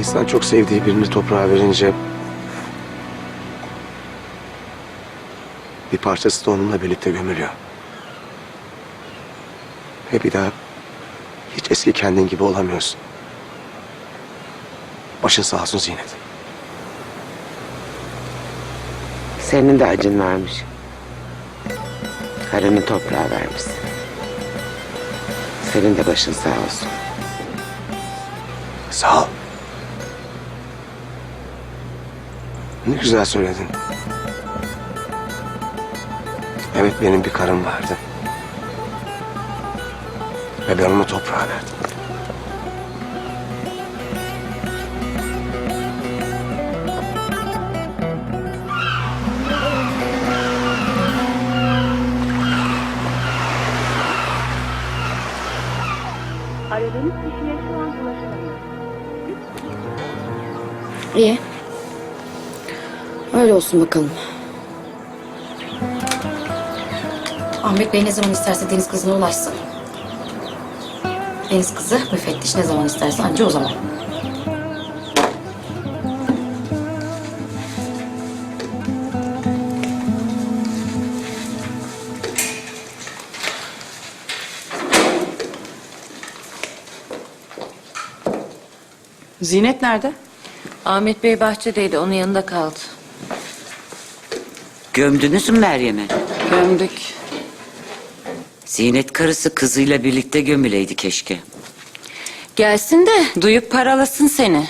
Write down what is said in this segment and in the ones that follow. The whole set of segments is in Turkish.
İnsan çok sevdiği birini toprağa verince... ...bir parçası da onunla birlikte gömülüyor. Ve bir daha hiç eski kendin gibi olamıyorsun. Başın sağ olsun Zinet. Senin de acın varmış. Karını toprağa vermişsin. Senin de başın sağ olsun. Sağ ol. Ne güzel söyledin. Evet benim bir karım vardı. Ve ben onu toprağa verdim. Aradığınız kişiye şu an ulaşılamıyor. İyi. Öyle olsun bakalım. Ahmet Bey ne zaman isterse Deniz kızına ulaşsın. Deniz kızı müfettiş ne zaman isterse anca o zaman. Zinet nerede? Ahmet Bey bahçedeydi, onun yanında kaldı. Gömdünüz mü Meryem'i? Gömdük. Zinet karısı kızıyla birlikte gömüleydi keşke. Gelsin de duyup paralasın seni.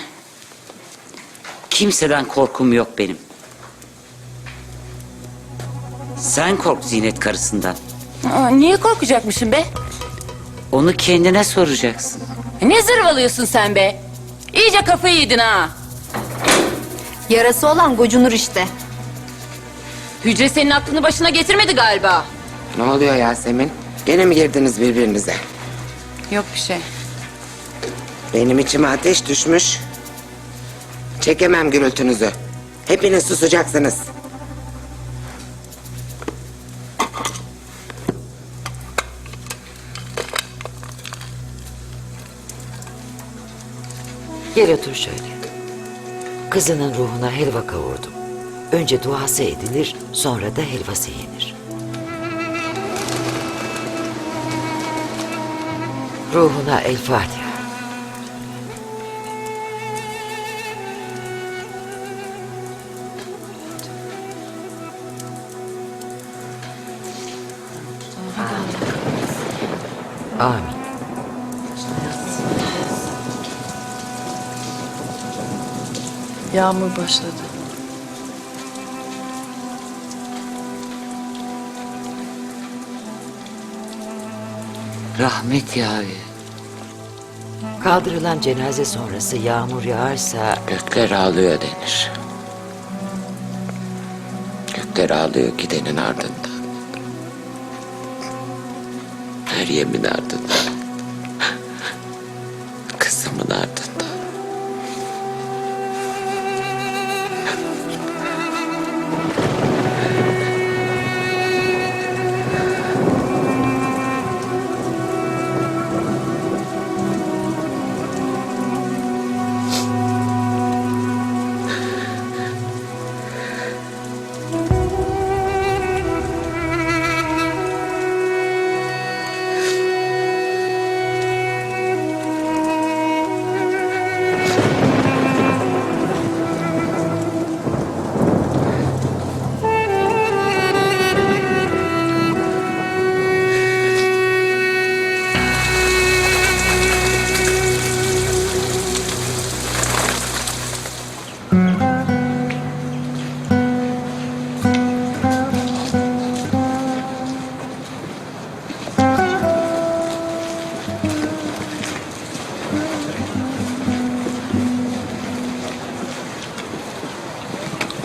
Kimseden korkum yok benim. Sen kork Zinet karısından. Aa, niye korkacakmışım be? Onu kendine soracaksın. Ne zırvalıyorsun sen be? İyice kafayı yedin ha. Yarası olan gocunur işte. Hücre senin aklını başına getirmedi galiba. Ne oluyor Yasemin? Gene mi girdiniz birbirinize? Yok bir şey. Benim içime ateş düşmüş. Çekemem gürültünüzü. Hepiniz susacaksınız. Gel otur şöyle. Kızının ruhuna helva kavurdum. Önce duası edilir, sonra da helvası yenir. Ruhuna el Fatiha. Amin. Yağmur başladı. Rahmet yağıyor. Kaldırılan cenaze sonrası yağmur yağarsa Gökler ağlıyor denir. Gökler ağlıyor gidenin ardından. Meryem'in ardından. Kızımın ardından.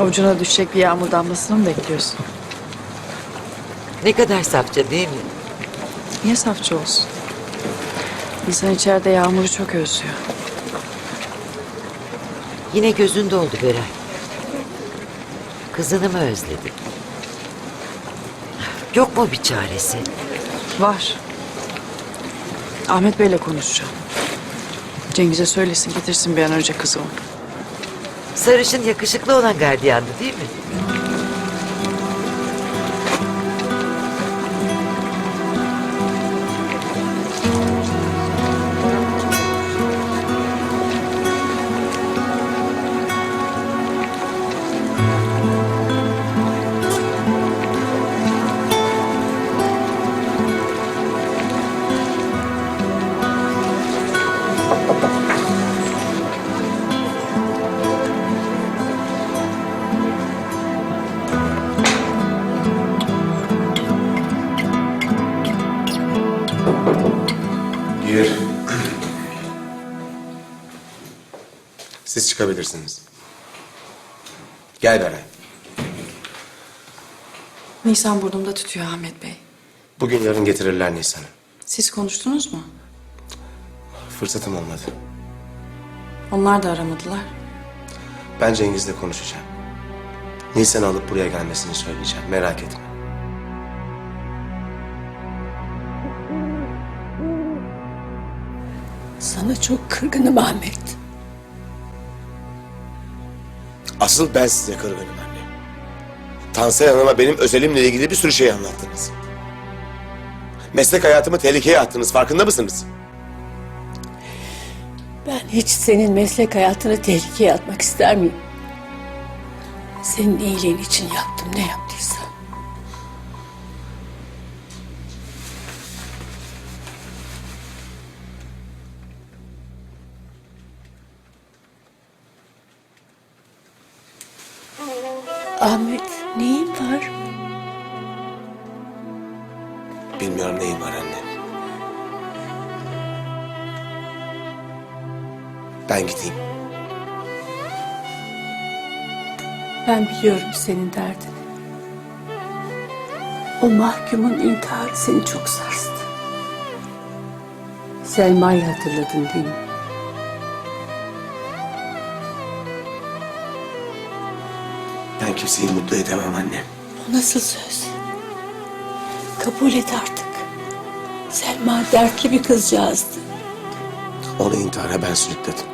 Avucuna düşecek bir yağmur damlasını mı bekliyorsun? ne kadar safça değil mi? Niye safça olsun? İnsan içeride yağmuru çok özlüyor. Yine gözün doldu Beray. Kızını mı özledin? Yok mu bir çaresi? Var. Ahmet Bey'le konuşacağım. Cengiz'e söylesin getirsin bir an önce kızı onu. Sarışın yakışıklı olan gardiyandı değil mi? Gir. Siz çıkabilirsiniz. Gel Beray. Nisan burnumda tutuyor Ahmet Bey. Bugün yarın getirirler Nisan'ı. Siz konuştunuz mu? Fırsatım olmadı. Onlar da aramadılar. Ben Cengiz'le konuşacağım. Nisan'ı alıp buraya gelmesini söyleyeceğim. Merak etme. Sana çok kırgınım Ahmet. Asıl ben size kırgınım anne. Tansel Hanım'a benim özelimle ilgili bir sürü şey anlattınız. Meslek hayatımı tehlikeye attınız. Farkında mısınız? Ben hiç senin meslek hayatını tehlikeye atmak ister miyim? Senin iyiliğin için yaptım ne yaptıysam. Ahmet neyin var? Bilmiyorum neyim var anne. Ben gideyim. Ben biliyorum senin derdini. O mahkumun intiharı seni çok sarstı. Selma'yı hatırladın değil mi? Ben kimseyi mutlu edemem anne. O nasıl söz? Kabul et artık. Selma dertli bir kızcağızdı. Onu intihara ben sürükledim.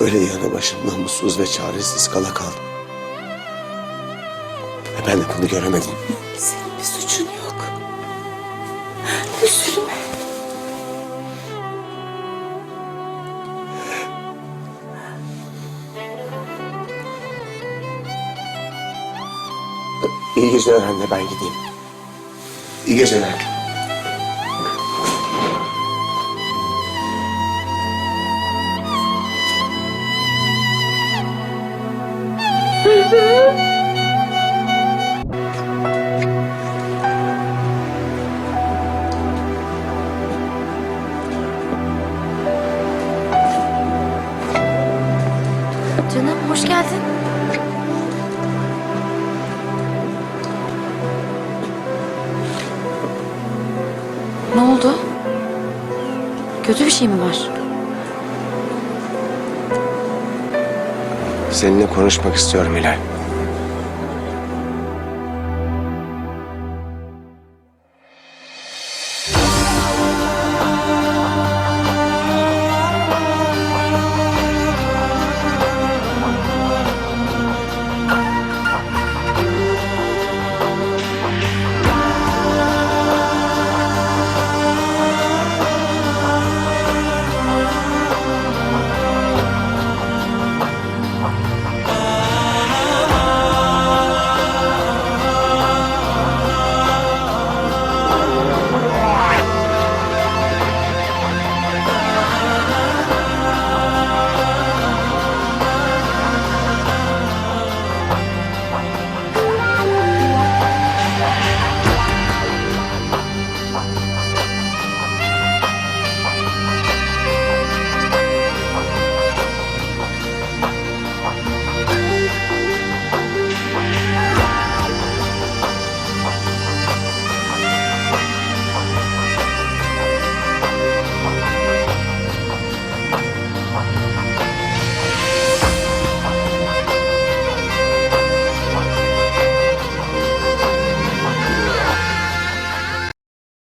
Öyle yanı başımda mutsuz ve çaresiz kala kaldım. Ve ben de bunu göremedim. Senin bir suçun yok. Üzülme. 一个就拿一百块钱，一个就拿。Kötü bir şey mi var? Seninle konuşmak istiyorum Hilal.